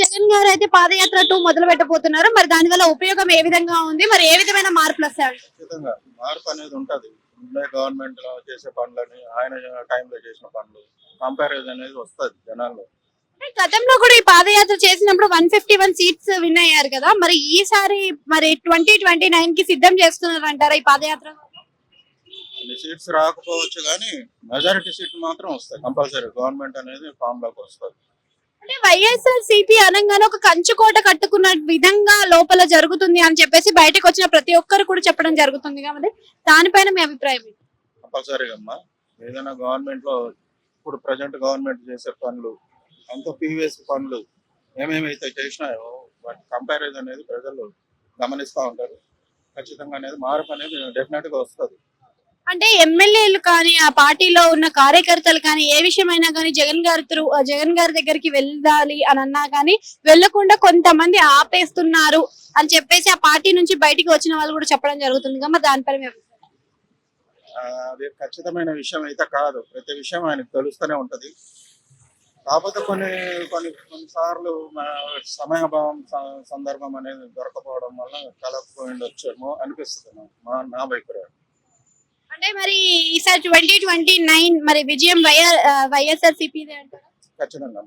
జగన్ గారు అయితే పాదయాత్ర టూ మొదలు పెట్టబోతున్నారు. మరి దాని వల్ల ఉపయోగం ఏ విధంగా ఉంది? మరి ఏ విధమైన మార్పులు వస్తాయి? ఖచ్చితంగా. మార్పు అనేది ఉంటది. ఉండే గవర్నమెంట్లో చేసే పనులని ఆయన టైంలో చేసిన పనులు కంపారిజన్ అనేది వస్తది జనాల్లో. గతంలో కూడా ఈ పాదయాత్ర చేసినప్పుడు one fifty one seats win అయ్యారు కదా. మరి ఈసారి మరి ట్వంటీ ట్వంటీ నైన్కి సిద్ధం చేస్తున్నారు అంటారా ఈ పాదయాత్ర? సీట్స్ రాకపోవచ్చు కానీ మెజారిటీ సీట్ మాత్రం వస్తాయి. కంపల్సరీ గవర్నమెంట్ అనేది ఫామ్లోకి వస్తుంది. అంటే వైఎస్ఆర్ సిపి అనగానే ఒక కంచుకోట కట్టుకున్న విధంగా లోపల జరుగుతుంది అని చెప్పేసి బయటకు వచ్చిన ప్రతి ఒక్కరు కూడా చెప్పడం జరుగుతుంది కాబట్టి దానిపైన మీ అభిప్రాయం కంపల్సరీగా అమ్మా ఏదైనా గవర్నమెంట్లో ఇప్పుడు ప్రజెంట్ గవర్నమెంట్ చేసే పనులు అంత ప్రీవియస్ పనులు ఏమేమైతే చేసినాయో వాటి కంపారిజన్ అనేది ప్రజలు గమనిస్తూ ఉంటారు. ఖచ్చితంగా అనేది మార్పు అనేది డెఫినెట్గా వస్తుంది. అంటే ఎమ్మెల్యేలు కానీ ఆ పార్టీలో ఉన్న కార్యకర్తలు కానీ ఏ విషయమైనా కానీ జగన్ గారి త్రూ జగన్ గారి దగ్గరికి వెళ్ళాలి అని అన్నా కానీ వెళ్ళకుండా కొంతమంది ఆపేస్తున్నారు అని చెప్పేసి ఆ పార్టీ నుంచి బయటికి వచ్చిన వాళ్ళు కూడా చెప్పడం జరుగుతుంది కదా. మరి దానిపైన అది ఖచ్చితమైన విషయం అయితే కాదు. ప్రతి విషయం ఆయనకు తెలుస్తూనే ఉంటది. కాకపోతే కొన్ని కొన్ని కొన్నిసార్లు మన సమయాభావం స- సందర్భం అనేది దొరకపోవడం వల్ల కలకపోయింది అనిపిస్తుంది మా నా అభిప్రాయం. అంటే మరి ఈసారి ట్వంటీ ట్వంటీ నైన్ మరి విజయం వైఆర్ వైఎస్ఆర్ సిపి ఖచ్చితంగా.